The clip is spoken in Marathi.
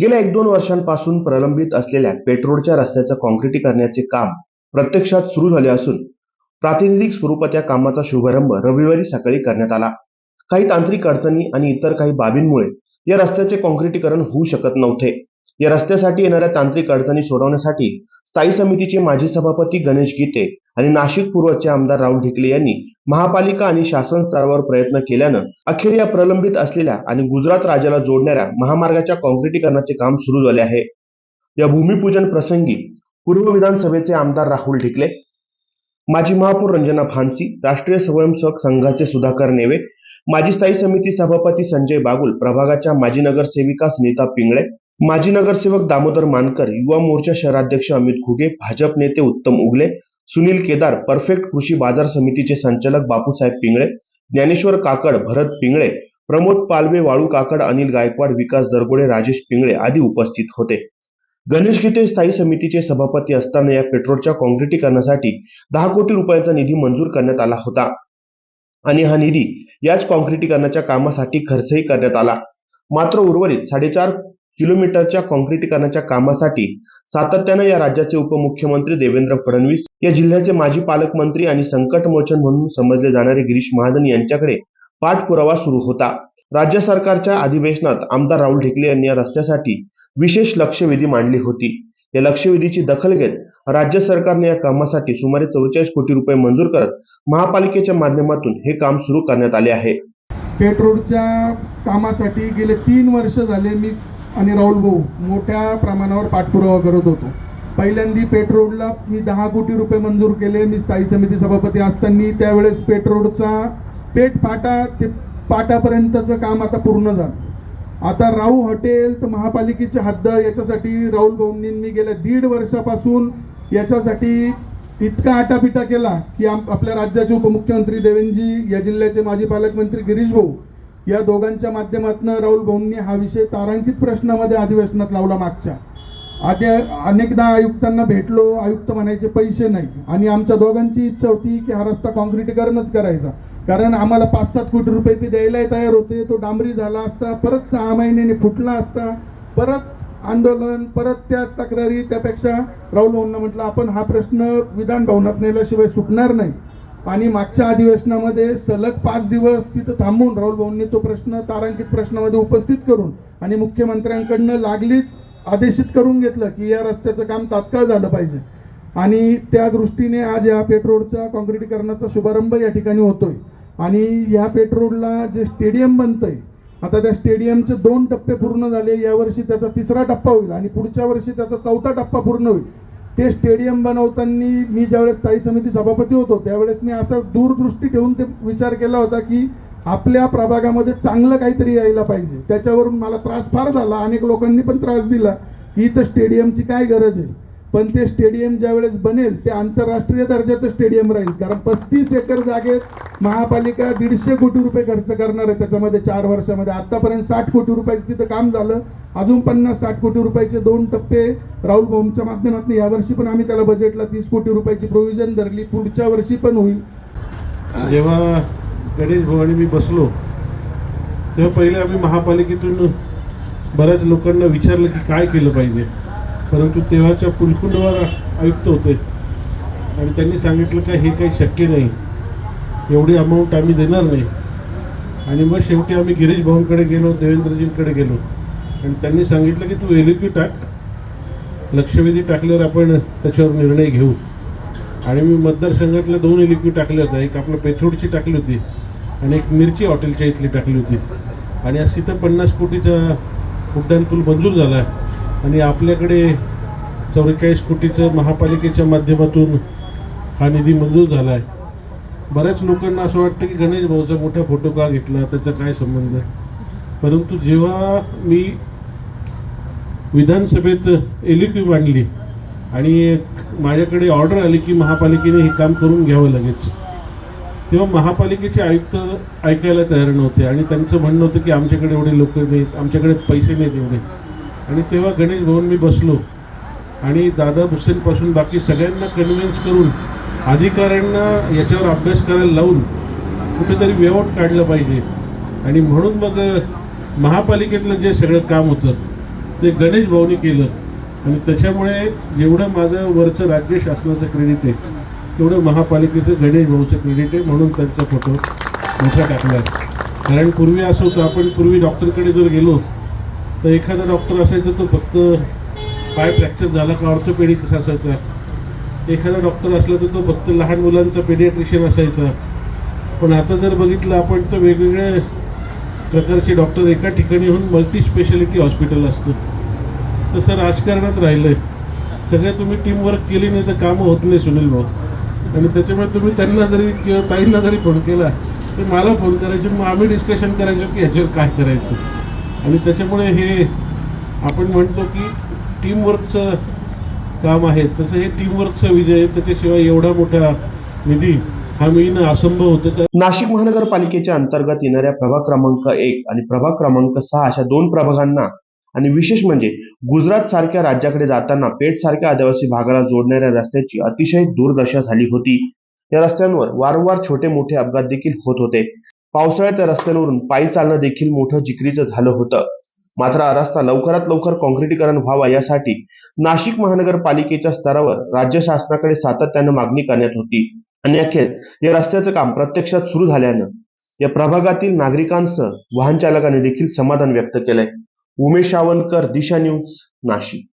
गेल्या एक दोन वर्षांपासून प्रलंबित असलेल्या पेट्रोलच्या रस्त्याचं काँक्रिटीकरणाचे काम प्रत्यक्षात सुरू झाले असून प्रातिनिधिक स्वरूपात या कामाचा शुभारंभ रविवारी सकाळी करण्यात आला. काही तांत्रिक अडचणी आणि इतर काही बाबींमुळे या रस्त्याचे काँक्रिटीकरण होऊ शकत नव्हते. या रस्त्यासाठी येणाऱ्या तांत्रिक अडचणी सोडवण्यासाठी स्थायी समितीचे माजी सभापती गणेश गीते आणि नाशिक पूर्वचे आमदार राहुल ढिकले यांनी महापालिका आणि शासन स्तरावर प्रयत्न केल्यानं अखेर या प्रलंबित असलेल्या आणि गुजरात राज्याला जोडणाऱ्या महामार्गाच्या काँक्रिटीकरणाचे काम सुरू झाले आहे. या भूमिपूजन प्रसंगी पूर्व विधानसभेचे आमदार राहुल ढिकले माजी महापौर रंजना फानसी राष्ट्रीय स्वयंसेवक संघाचे सुधाकर नेवे माजी स्थायी समिती सभापती संजय बागुल प्रभागाच्या माजी नगरसेविका सुनीता पिंगळे माजी नगरसेवक दामोदर मानकर युवा मोर्चा शहराध्यक्ष अमित घुगे भाजप नेते उत्तम उगले सुनील केदार परफेक्ट कृषी बाजार समितीचे संचालक बापूसाहेब पिंगळे ज्ञानेश्वर काकड भरत पिंगळे प्रमोद पालवे वाळू काकड अनिल गायकवाड विकास दरगोडे राजेश पिंगळे आदी उपस्थित होते. गणेश गीते स्थायी समितीचे सभापती असताना या पेट्रोलच्या काँक्रिटीकरणासाठी दहा कोटी रुपयांचा निधी मंजूर करण्यात आला होता. आणि हा निधी याच काँक्रिटीकरणाच्या कामासाठी खर्चही करण्यात आला. मात्र उर्वरित साडेचार किलोमीटरच्या काँक्रिटीकरणाच्या कामासाठी सातत्यानं या राज्याचे उपमुख्यमंत्री देवेंद्र फडणवीस या जिल्ह्याचे माजी पालकमंत्री आणि संकटमोचन म्हणून समजले जाणारे गिरीश महाजन यांच्याकडे पाठपुरावा सुरू होता. राज्य सरकारच्या अधिवेशनात आमदार राहुल ढेकले यांनी या रस्त्यासाठी विशेष लक्षवेधी मांडली होती. या लक्षवेधीची दखल घेत राज्य सरकारने या कामासाठी सुमारे चौवेचाळीस कोटी रुपये मंजूर करत महापालिकेच्या माध्यमातून हे काम सुरू करण्यात आले आहे. पेट्रोलच्या कामासाठी गेले तीन वर्ष झाले मी आणि राहुल भाऊ मोठ्या प्रमाणावर पाठपुरावा करत होतो. पहिल्यांदी पेट्रोलला मी दहा कोटी रुपये मंजूर केले. मी स्थायी समिती सभापती असताना त्यावेळेस पेट्रोलचा पेट फाटा ते पाटापर्यंतचं काम आता पूर्ण झालं. आता राहू हॉटेल तर महापालिकेची हद्द याच्यासाठी राहुल भाऊंनी मी गेल्या दीड वर्षापासून याच्यासाठी इतका आटापिटा केला की आम आपल्या राज्याचे उपमुख्यमंत्री देवेंद्रजी या जिल्ह्याचे माजी पालकमंत्री गिरीश भाऊ या दोघांच्या माध्यमातून राहुल भाऊंनी हा विषय तारांकित प्रश्नामध्ये अधिवेशनात लावला मागच्या. आधी अनेकदा आयुक्तांना भेटलो आयुक्त म्हणायचे पैसे नाही. आणि आमच्या दोघांची इच्छा होती की हा रस्ता काँक्रिटीकरणच करायचा. कारण आम्हाला पाच सात कोटी रुपये ते द्यायलाही तयार होते. तो डांबरी झाला असता परत सहा महिन्याने फुटला असता परत आंदोलन परत त्याच तक्रारी. त्यापेक्षा राहुल भाऊंना म्हटलं आपण हा प्रश्न विधान भवनात नेल्याशिवाय सुटणार नाही. आणि मागच्या अधिवेशनामध्ये सलग पाच दिवस तिथं थांबून राहुल भाऊंनी तो प्रश्न तारांकित प्रश्नामध्ये उपस्थित करून आणि मुख्यमंत्र्यांकडनं लागलीच आदेशित करून घेतलं की या रस्त्याचं काम तात्काळ झालं पाहिजे. आणि त्या दृष्टीने आज या पेट्रोलचा काँक्रिटीकरणाचा शुभारंभ या ठिकाणी होतोय. आणि या पेट्रोलला जे स्टेडियम बनतंय आता त्या स्टेडियमचे दोन टप्पे पूर्ण झाले यावर्षी त्याचा तिसरा टप्पा होईल आणि पुढच्या वर्षी त्याचा चौथा टप्पा पूर्ण होईल. ते स्टेडियम बनवताना मी ज्यावेळेस स्थायी समिती सभापती होतो त्यावेळेस मी असा दूरदृष्टी ठेवून ते विचार केला होता की आपल्या प्रभागामध्ये चांगलं काहीतरी यायला पाहिजे. त्याच्यावरून मला त्रास फार झाला. अनेक लोकांनी पण त्रास दिला की इथं स्टेडियमची काय गरज आहे? पण ते स्टेडियम ज्यावेळेस बनेल ते आंतरराष्ट्रीय दर्जाचं स्टेडियम राहील. कारण पस्तीस एकर जागेत महापालिका दीडशे कोटी रुपये खर्च करणार आहे. त्याच्यामध्ये चार वर्षामध्ये. आतापर्यंत साठ कोटी रुपयाचं तिथं काम झालं. अजून पन्नास साठ कोटी रुपयाचे दोन टप्पे राहुल भाऊंच्या माध्यमातून. यावर्षी पण आम्ही त्याला बजेटला तीस कोटी रुपयाची प्रोव्हिजन धरली. पुढच्या वर्षी पण होईल. जेव्हा गणेश भवानी मी बसलो तेव्हा पहिले आम्ही महापालिकेतून बऱ्याच लोकांना विचारलं की काय केलं पाहिजे. परंतु तेव्हाच्या पुलकुंडवार आयुक्त होते. आणि त्यांनी सांगितलं का हे काही शक्य नाही. एवढी अमाऊंट आम्ही देणार नाही. आणि मग शेवटी आम्ही गिरीश भाऊंकडे गेलो देवेंद्रजींकडे गेलो. आणि त्यांनी सांगितलं की तू एलिक्यू टाक. लक्षवेधी टाकल्यावर आपण त्याच्यावर निर्णय घेऊ. आणि मी मतदारसंघातल्या दोन एलिक्यू टाकल्या होत्या. एक आपलं पेथोडची टाकली होती आणि एक मिरची हॉटेलच्या इथली टाकली होती. आणि आज तिथं पन्नास कोटीचा उड्डाणपूल मंजूर झाला आहे. आणि आपल्याकडे चौवेचाळीस कोटीचं महापालिकेच्या माध्यमातून हा निधी मंजूर झाला आहे. बऱ्याच लोकांना असं वाटतं की गणेश भाऊचा मोठा फोटो का घेतला? त्याचा काय संबंध? आहे परंतु जेव्हा मी विधानसभेत एलिक्यू मांडली आणि माझ्याकडे ऑर्डर आली की महापालिकेने हे काम करून घ्यावं लगेच तेव्हा महापालिकेचे आयुक्त ऐकायला तयार नव्हते आणि त्यांचं म्हणणं होतं की आमच्याकडे एवढे लोक नाहीत आमच्याकडे पैसे नाहीत एवढे. आणि तेव्हा गणेश भवन मी बसलो. आणि दादा भुसेनपासून बाकी सगळ्यांना कन्व्हिन्स करून अधिकाऱ्यांना याच्यावर अभ्यास करायला लावून कुठेतरी वेवट काढलं पाहिजे. आणि म्हणून मग महापालिकेतलं जे सगळं काम होतं ते गणेश भाऊनी केलं. आणि त्याच्यामुळे जेवढं माझं वरचं राज्य शासनाचं क्रेडिट आहे तेवढं महापालिकेचं गणेश भाऊचं क्रेडिट आहे म्हणून त्यांचा फोटो मोठा टाकला आहे. कारण पूर्वी असं होतं आपण पूर्वी डॉक्टरकडे जर गेलो तर एखादा डॉक्टर असायचा तो फक्त पाय फ्रॅक्चर झाला का ऑर्थोपेडिक असायचा. एखादा डॉक्टर असला तर तो फक्त लहान मुलांचा पेडियाट्रिशियन असायचा. पण आता जर बघितलं आपण तर वेगवेगळे प्रकारचे डॉक्टर एका ठिकाणी होऊन मल्टी स्पेशालिटी हॉस्पिटल असतं. तसं राजकारणात राहिलं आहे सगळे तुम्ही टीमवर्क केली नाही तर कामं होत नाही सुनील भाऊ. आणि त्याच्यामुळे तुम्ही त्यांना जरी किंवा ताईंना जरी फोन केला तर मला फोन करायचे मग आम्ही डिस्कशन करायचो की ह्याच्यावर काय करायचं. आणि त्याच्यामुळे हे आपण म्हणतो की टीमवर्कचं काम आहे. तसं हे टीमवर्कचा विजय त्याच्याशिवाय एवढा मोठा निधी हा मिळणं असंभव होतं तर नाशिक महानगरपालिकेच्या अंतर्गत येणाऱ्या प्रभाग क्रमांक एक आणि प्रभाग क्रमांक सहा अशा दोन प्रभागांना आणि विशेष म्हणजे गुजरात सारख्या राज्याकडे जाताना पेठ सारख्या आदिवासी भागाला जोडणाऱ्या रस्त्याची अतिशय दुर्दशा झाली होती. या रस्त्यांवर वारंवार छोटे मोठे अपघात देखील होत होते. पावसाळ्यात या रस्त्यांवरून पायी चालणं देखील मोठं जिकरीचं झालं होतं. मात्र हा रस्ता लवकरात लवकर काँक्रिटीकरण व्हावा यासाठी नाशिक महानगरपालिकेच्या स्तरावर राज्य शासनाकडे सातत्यानं मागणी करण्यात होती. आणि अखेर या रस्त्याचं काम प्रत्यक्षात सुरू झाल्यानं या प्रभागातील नागरिकांसह वाहन चालकांनी देखील समाधान व्यक्त केलंय. उमेश सावनकर दिशा न्यूज नाशिक.